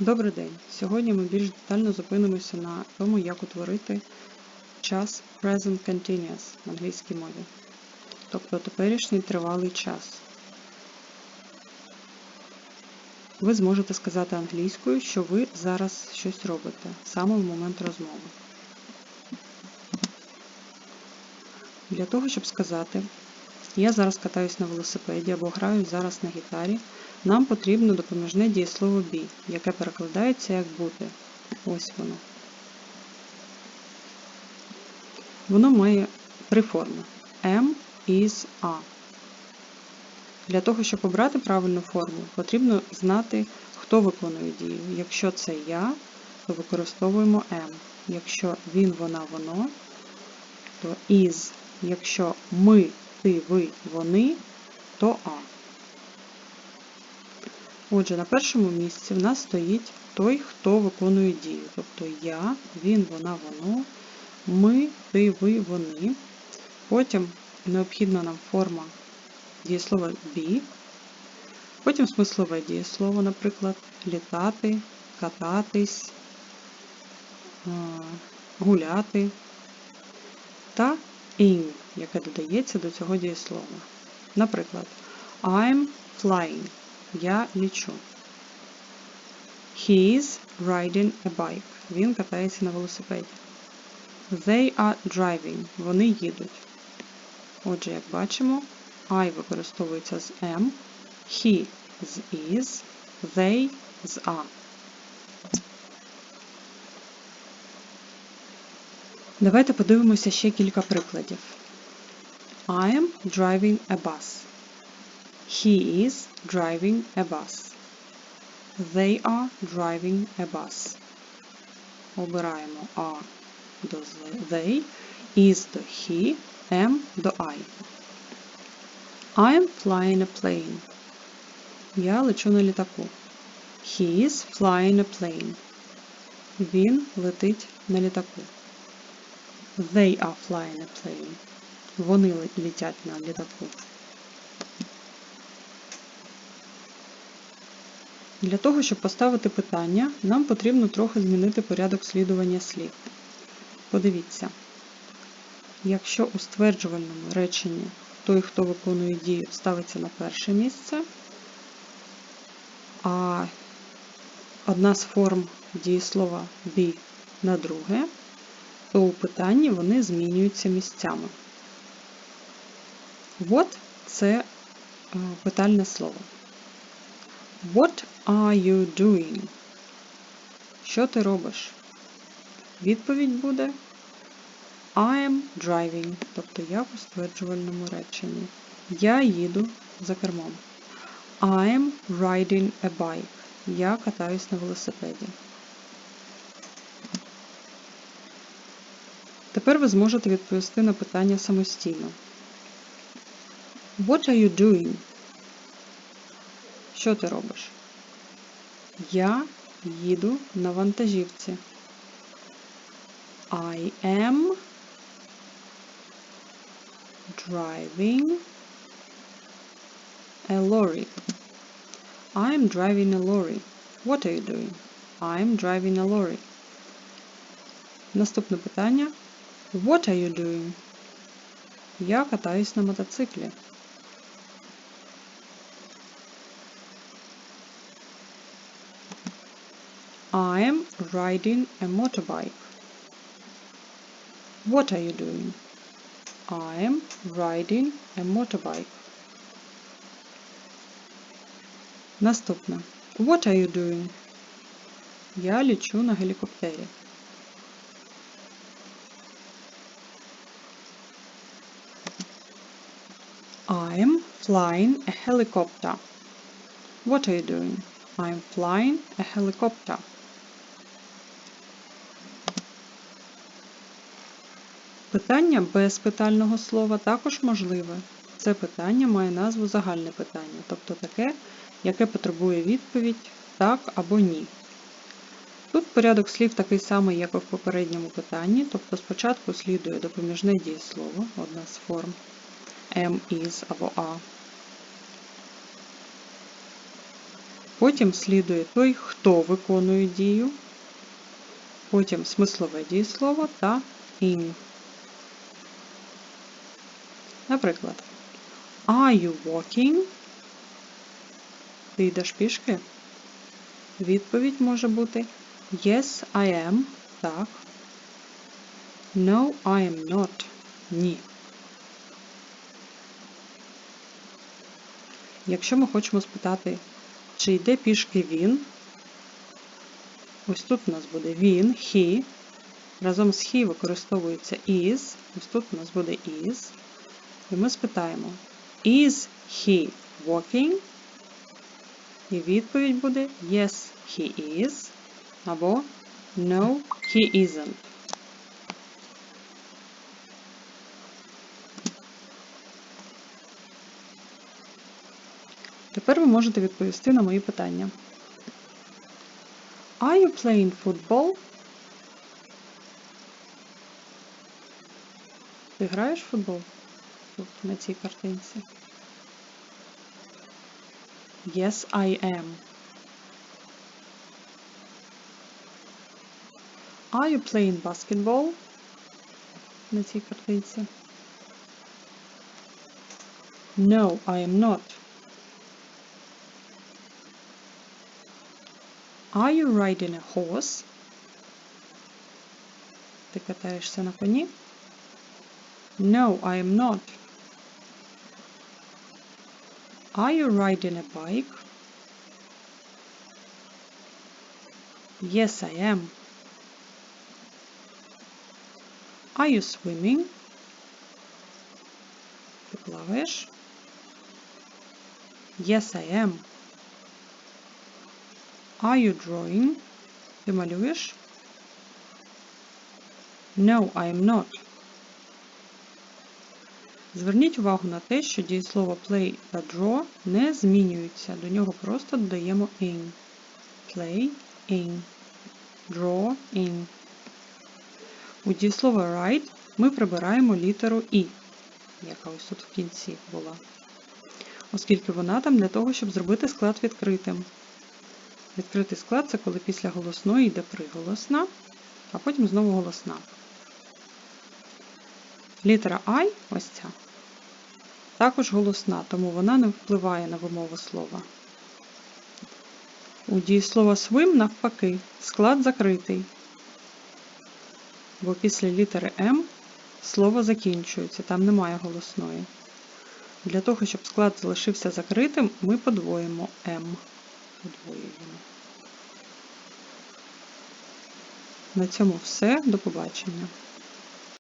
Добрий день! Сьогодні ми більш детально зупинимося на тому, як утворити час Present Continuous в англійській мові, тобто теперішній тривалий час. Ви зможете сказати англійською, що ви зараз щось робите саме в момент розмови. Для того, щоб сказати, я зараз катаюсь на велосипеді або граю зараз на гітарі, нам потрібно допоміжне дієслово be, яке перекладається як бути. Ось воно. Воно має три форми am, is, are. Для того, щоб обрати правильну форму, потрібно знати, хто виконує дію. Якщо це я, то використовуємо am. Якщо він, вона, воно, то is. Якщо ми, ти, ви, вони, то а. Отже, на першому місці в нас стоїть той, хто виконує дію. Тобто я, він, вона, воно, ми, ти, ви, вони. Потім необхідна нам форма дієслова be. Потім смислове дієслово, наприклад, літати, кататись, гуляти та ing, яке додається до цього дієслова. Наприклад, I'm flying. Я лічу. He is riding a bike. Він катається на велосипеді. They are driving. Вони їдуть. Отже, як бачимо, I використовується з am, he з is, they з are. Давайте подивимося ще кілька прикладів. I am driving a bus. He is driving a bus. They are driving a bus. Обираємо are до they, is до he, am до I. I am flying a plane. Я лечу на літаку. He is flying a plane. Він летить на літаку. They are flying a plane. Вони летять на літаку. Для того, щоб поставити питання, нам потрібно трохи змінити порядок слідування слів. Подивіться, якщо у стверджувальному реченні той, хто виконує дію, ставиться на перше місце, а одна з форм дієслова be на друге, то у питанні вони змінюються місцями. What – це питальне слово. What are you doing? Що ти робиш? Відповідь буде I am driving, тобто я в стверджувальному реченні. Я їду за кермом. I am riding a bike. Я катаюсь на велосипеді. Тепер ви зможете відповісти на питання самостійно. What are you doing? Що ти робиш? Я їду на вантажівці. I am driving a lorry. I'm driving a lorry. What are you doing? I'm driving a lorry. Наступне питання. What are you doing? Я катаюсь на мотоциклі. I am riding a motorbike. What are you doing? I am riding a motorbike. Наступне. What are you doing? Я лічу на гелікоптері. I am flying a helicopter. What are you doing? I am flying a helicopter. Питання без питального слова також можливе. Це питання має назву загальне питання, тобто таке, яке потребує відповідь так або ні. Тут порядок слів такий самий, як і в попередньому питанні, тобто спочатку слідує допоміжне дієслово, одна з форм am, is або a. Потім слідує той, хто виконує дію, потім смислове дієслово та in. Наприклад, Are you walking? Ти йдеш пішки? Відповідь може бути Yes, I am. Так. No, I am not. Ні. Якщо ми хочемо спитати, чи йде пішки він, ось тут у нас буде він, he. Разом з he використовується is. Ось тут у нас буде is. І ми спитаємо, is he walking? І відповідь буде Yes, he is. Або No, he isn't. Тепер ви можете відповісти на мої питання. Are you playing football? Ти граєш в футбол? Тут на цій картинці. Yes, I am. Are you playing basketball? На цій картинці. No, I am not. Are you riding a horse? Ти катаєшся на коні? No, I am not. Are you riding a bike? Yes, I am. Are you swimming? Ти плаваєш? Yes, I am. Are you drawing? Ти малюєш? No, I am not. Зверніть увагу на те, що дієслово play та draw не змінюються. До нього просто додаємо in. Play in. Draw in. У дієслова write ми прибираємо літеру І, яка ось тут в кінці була. Оскільки вона там для того, щоб зробити склад відкритим. Відкритий склад це коли після голосної йде приголосна, а потім знову голосна. Літера I, ось ця, також голосна, тому вона не впливає на вимову слова. У дієслова swim навпаки, склад закритий, бо після літери М слово закінчується, там немає голосної. Для того, щоб склад залишився закритим, ми подвоїмо М. Подвоюємо. На цьому все. До побачення.